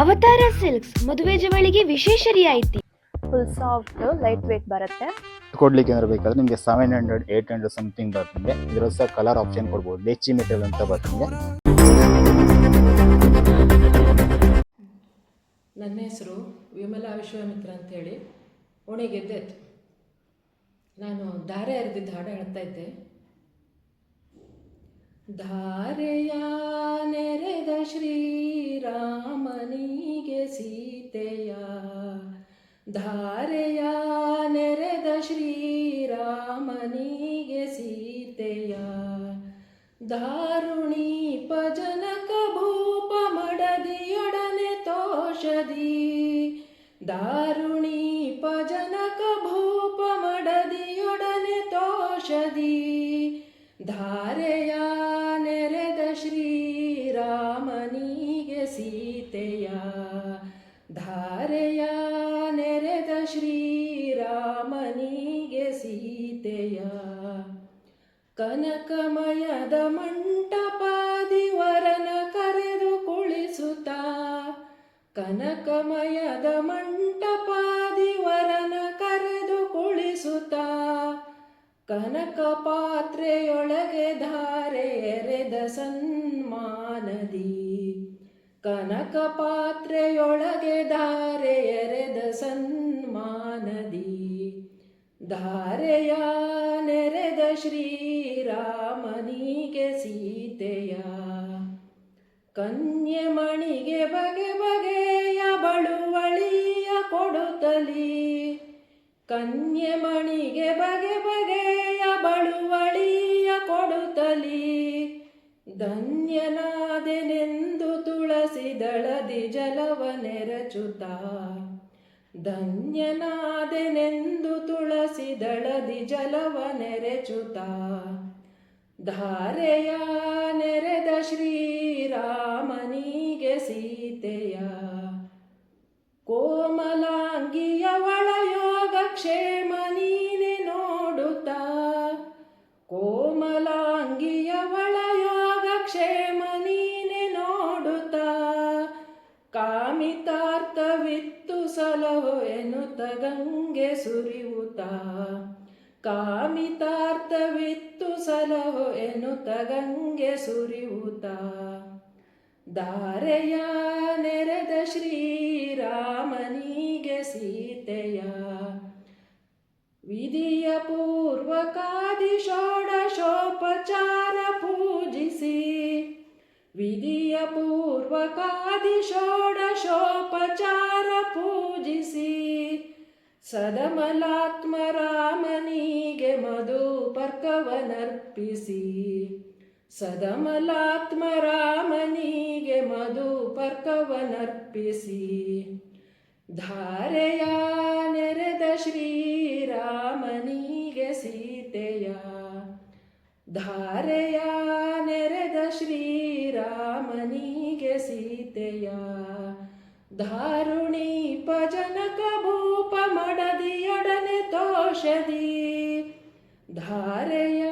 ಅವತಾರ ಸಿಲ್ಕ್ಸ್ ಮದುವೆ ಜವಳಿಗೆ ವಿಶೇಷ ರಿಯಾಯಿತಿ. ಫುಲ್ ಸಾಫ್ಟ್ ಲೈಟ್ ವೇಟ್ ಬರುತ್ತೆ. ಕೊಡ್ಲಿಕ್ಕೆ ಏನಾದ್ರು ಬೇಕಾದ್ರೆ ನಿಮಗೆ seven hundred eight hundred something ಬರ್ತಿದೆ ಇದರ ಸಹ ಕಲರ್ ಆಪ್ಷನ್ ಕೊಡ್ಬೋದು. ಲೆಚ್ಚಿ ಮೆಟೀರಿಯಲ್ ಅಂತ ಬರ್ತದೆ ನನ್ನ ಹೆಸರು ವಿಮಲಾ ವಿಶ್ವಾಮಿತ್ರ ಅಂತೇಳಿ. ಗೆದ್ದೆ ನಾನು ಧಾರೆ ಹರಿದಿದ್ದ ಹಾಡು ಹೇಳ್ತಾ ಇದ್ದೆ. ಧಾರೆಯ ನೆರೆದ ಶ್ರೀರಾಮನಿಗೆ ಧಾರೆಯ ನೆರೆದ ಶ್ರೀರಾಮನಿಗೆ ಸೀತೆಯ. ದಾರುಣಿ ಪಜನಕ ಭೂಪ ಮಡದಿಯೊಡನೆ ತೋಷದಿ. ದಾರುಣಿ ಪಜನಕ ಭೂಪ ಮಡದಿಯೊಡನೆ ತೋಷದಿ. ಧಾರೆಯ ಸೀತೆಯ ಕನಕಮಯದ ಮಂಟಪಾದಿ ವರನ ಕರೆದು ಕುಳಿಸುತ್ತ ಕನಕಮಯದ ಮಂಟಪಾದಿ ವರನ ಕರೆದು ಕುಳಿಸುತ್ತ ಕನಕ ಪಾತ್ರೆಯೊಳಗೆ ಧಾರೆ ಎರೆದ ಸನ್ಮಾನದಿ. ಕನಕ ಪಾತ್ರೆಯೊಳಗೆ ಧಾರೆ ಎರೆದ ಸನ್ಮಾನದಿ ಧಾರೆಯ ನೆರೆದ ಶ್ರೀರಾಮನಿಗೆ ಸೀತೆಯ. ಕನ್ಯೆ ಮಣಿಗೆ ಬಗೆ ಬಗೆಯ ಬಳುವಳಿಯ ಕೊಡುತ್ತಲಿ ಕನ್ಯೆ ಮಣಿಗೆ ಬಗೆ ಬಗೆಯ ಬಳುವಳಿಯ ಕೊಡುತ್ತಲಿ ಧನ್ಯನಾದೆನೆಂದು ತುಳಸಿ ದಳದಿ ಜಲವ ಧನ್ಯನಾದೆನೆಂದು ತುಳಸಿ ದಳದಿ ಜಲವ ನೆರೆಚುತ. ಧಾರೆಯ ಎನ್ನುತ್ತ ಗಂಗೆ ಸುರಿಯುತ್ತ ಕಾಮಿತಾರ್ಥವಿತ್ತು ಸಲಹೋ ಎನ್ನುತ್ತ ಗಂಗೆ ಸುರಿಯುತ್ತ ಧಾರೆಯ ನೆರೆದ ಶ್ರೀರಾಮನಿಗೆ ಸೀತೆಯ. ವಿಧಿಯ ಪೂರ್ವಕಾದಿ ಷೋಡಶೋಪಚಾರ ಪೂಜಿಸಿ. ವಿಧಿಯ ಪೂರ್ವಕಾದಿ ಷೋಡಶೋಪಚಾರ ಪೂಜಿಸಿ ಸದಮಲಾತ್ಮ ರಾಮನಿಗೆ ಮಧು ಪರ್ಕವನರ್ಪಿಸಿ. ಸದಮಲಾತ್ಮ ರಾಮನಿಗೆ ಮಧು ಪರ್ಕವನರ್ಪಿಸಿ. ಧಾರೆಯ ನೆರೆದ ಶ್ರೀರಾಮನಿಗೆ ಸೀತೆಯ. ಧಾರೆಯ ನೆರೆದ ಶ್ರೀರಾಮನಿಗೆ ಸೀತೆಯ. ಧಾರುಣಿ ಪಜನಕ ಭೂಪ ಮಡದಿಯೊಡನೆ ತೋಷದಿ ಧಾರೆಯ